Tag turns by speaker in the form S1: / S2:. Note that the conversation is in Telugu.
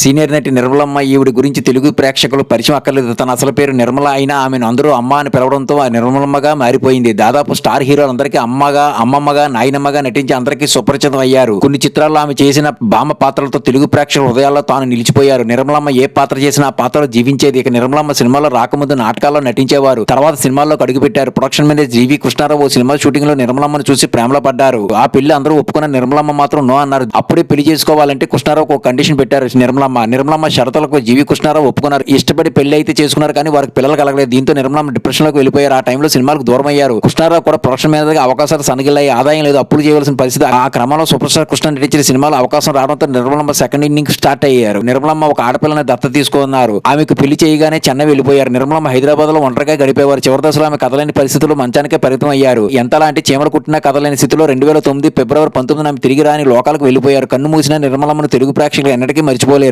S1: సీనియర్ నటి నిర్మలమ్మ ఈవిడ గురించి తెలుగు ప్రేక్షకులు పరిచయం అక్కర్లేదు. తన అసలు పేరు నిర్మల అయినా ఆమెను అందరూ అమ్మ అని పిలవడంతో ఆ నిర్మలమ్మగా మారిపోయింది. దాదాపు స్టార్ హీరోలందరికీ అమ్మగా అమ్మమ్మగా నాయనమ్మగా నటించి అందరికీ సుపరిచితం అయ్యారు. కొన్ని చిత్రాల్లో ఆమె చేసిన బామ్మ పాత్రలతో తెలుగు ప్రేక్షకుల హృదయాల్లో తాను నిలిచిపోయారు. నిర్మలమ్మ ఏ పాత్ర చేసినా ఆ పాత్రలో జీవించేది ఇక నిర్మలమ్మ సినిమాలో రాకముందు నాటకాల్లో నటించేవారు. తర్వాత సినిమాల్లోకి అడుగుపెట్టారు. Production manager G V Krishnarao ఓ సినిమా షూటింగ్లో నిర్మలమ్మను చూసి ప్రేమలో పడ్డారు. ఆ పెళ్ళి అందరూ ఒప్పుకున్న నిర్మలమ్మ మాత్రం నో అన్నారు. అప్పుడే పెళ్ళి చేసుకోవాలంటే కృష్ణారావు ఒక కండిషన్ పెట్టారు నిర్మల నిర్మలమ్మ. నిర్మలమ్మ షరతులకు జీవి కృష్ణారావు ఒప్పుకున్నారు. ఇష్టపడి పెళ్ళి అయితే చేసుకున్నారు కానీ వారికి పిల్లలు కలగలేదు. దీంతో నిర్మలమ్మ డిప్రెషన్లోకి వెళ్ళిపోయారు. ఆ టైంలో సినిమాలకు దూరం అయ్యారు కృష్ణారావు కూడా ప్రొడక్షన్ మీద అవకాశాలు సనగిల్లాయి ఆదాయం లేదు. అప్పులు చేయవలసిన పరిస్థితి. ఆ క్రమంలో సూపర్ స్టార్ కృష్ణ నటించిన సినిమాలు అవకాశం రావడంతో నిర్మలమ్మ సెకండ్ ఇన్నింగ్ స్టార్ట్ అయ్యారు. నిర్మలమ్మ ఒక ఆడపిల్లని దత్త తీసుకున్నారు. ఆమెకు పెళ్ళి చేయగానే చెన్నై వెళ్ళిపోయారు. నిర్మలమ్మ హైదరాబాద్లో ఒంటరిగా గడిపేవారు. చివరి దశలో ఆమె కథలేని పరిస్థితులు మంచానికే పరిమితం అయ్యారు ఎంతలాంటి అంటే చీమలు కుట్టినా కథలేని స్థితిలో రెండు వేల తొమ్మిది ఫిబ్రవరి పంతొమ్మిది ఆమె తిరిగి రాని లోకాలకు వెళ్ళిపోయారు. కన్ను మూసిన నిర్మలమ్మను తెలుగు ప్రేక్షకులు ఎన్నటికీ మర్చిపోలేరు.